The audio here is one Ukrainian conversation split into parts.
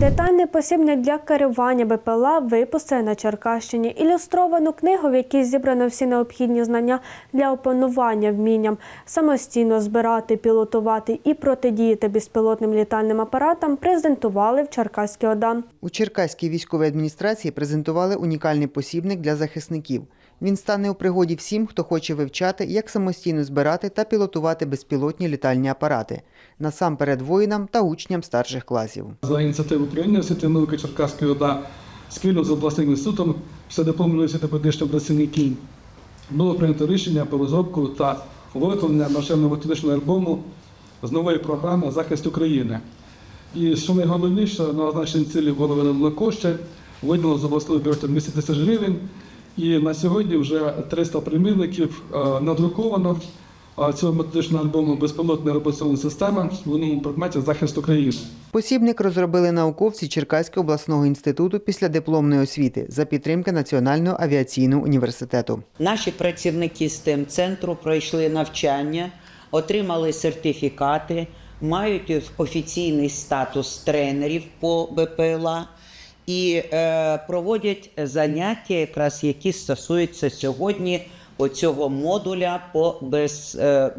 Детальний посібник для керування БПЛА випустили на Черкащині. Ілюстровану книгу, в якій зібрано всі необхідні знання для опанування вмінням самостійно збирати, пілотувати і протидіяти безпілотним літальним апаратам, презентували в Черкаській ОДА. У Черкаській військовій адміністрації презентували унікальний посібник для захисників. Він стане у пригоді всім, хто хоче вивчати, як самостійно збирати та пілотувати безпілотні літальні апарати, насамперед воїнам та учням старших класів. За ініціативу університету науки Черкаської ОДА спільно з обласним інститутом псевдопомного університету педагогічних працівників було прийнято рішення про розробку та виготовлення навчально-методичного альбому з нової програми захист України. І що найголовніше, на означені цілі було виділено кошти, виділено з обласного бюджету 200 тисяч гривень. І на сьогодні вже 300 примірників е, надруковано цього методичного альбому безпілотна роботизована система в новому предметі захист України. Посібник розробили науковці Черкаського обласного інституту після дипломної освіти за підтримки Національного авіаційного університету. Наші працівники STEM центру пройшли навчання, отримали сертифікати, мають офіційний статус тренерів по БПЛА і е, проводять заняття, якраз які стосуються сьогодні оцього модуля по, без, е,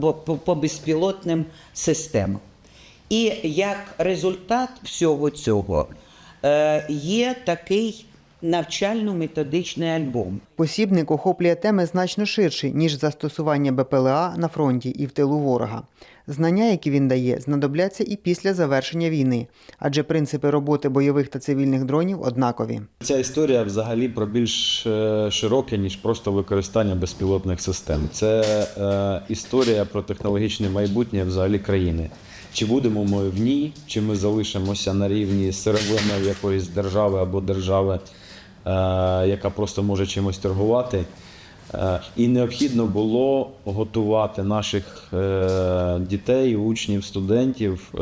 по, по безпілотним системам. І як результат всього цього е, є такий навчально-методичний альбом. Посібник охоплює теми значно ширші, ніж застосування БПЛА на фронті і в тилу ворога. Знання, які він дає, знадобляться і після завершення війни, адже принципи роботи бойових та цивільних дронів однакові. Ця історія взагалі про більш е, широке, ніж просто використання безпілотних систем. Це е, історія про технологічне майбутнє взагалі країни. Чи будемо ми в ній, чи ми залишимося на рівні сировинної якоїсь держави або держави, яка просто може чимось торгувати. Е, І необхідно було готувати наших е, дітей, учнів, студентів е,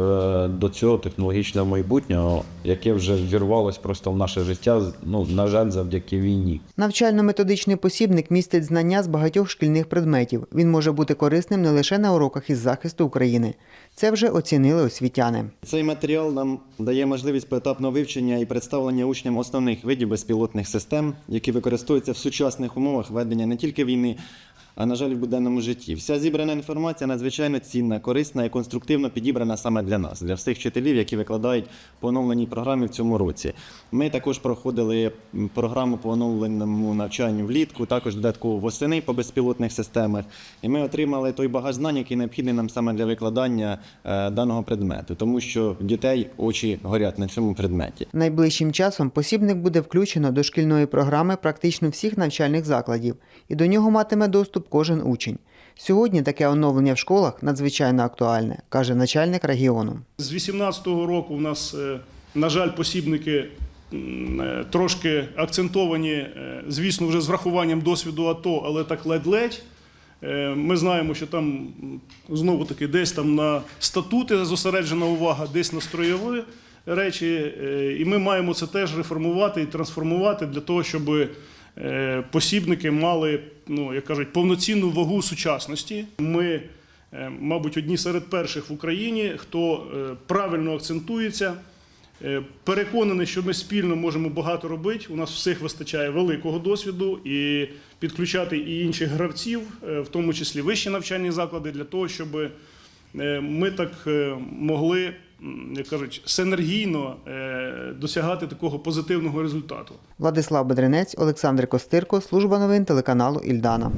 до цього технологічного майбутнього, яке вже ввірвалось просто в наше життя. Ну на жаль, завдяки війні. Навчально-методичний посібник містить знання з багатьох шкільних предметів. Він може бути корисним не лише на уроках із захисту України. Це вже оцінили освітяни. Цей матеріал нам дає можливість поетапного вивчення і представлення учням основних видів безпілотних систем, які використовуються в сучасних умовах ведення не тільки війни, а на жаль, в буденному житті. Вся зібрана інформація надзвичайно цінна, корисна і конструктивно підібрана саме для нас, для всіх вчителів, які викладають по оновленій програмі в цьому році. Ми також проходили програму по оновленому навчанню влітку, також додатково восени по безпілотних системах. І ми отримали той багаж знань, який необхідний нам саме для викладання е, даного предмету, тому що дітей очі горять на цьому предметі. Найближчим часом посібник буде включено до шкільної програми практично всіх навчальних закладів, і до нього матиме доступ кожен учень. Сьогодні таке оновлення в школах надзвичайно актуальне, каже начальник регіону. З 18-го року у нас, е, на жаль, посібники е, трошки акцентовані, е, звісно, вже з врахуванням досвіду АТО, але так ледь-ледь. Ми знаємо, що там знову таки десь там на статути зосереджена увага, десь на строєві речі. І ми маємо це теж реформувати і трансформувати для того, щоб е, посібники мали, ну як кажуть, повноцінну вагу сучасності. Ми Е, мабуть, одні серед перших в Україні, хто е, правильно акцентується. Е, Переконаний, що ми спільно можемо багато робити. У нас всіх вистачає великого досвіду і підключати і інших гравців, е, в тому числі вищі навчальні заклади, для того, щоб е, ми так е, могли, як кажуть, синергійно е, досягати такого позитивного результату. Владислав Бедренець, Олександр Костирко, служба новин телеканалу Ільдана.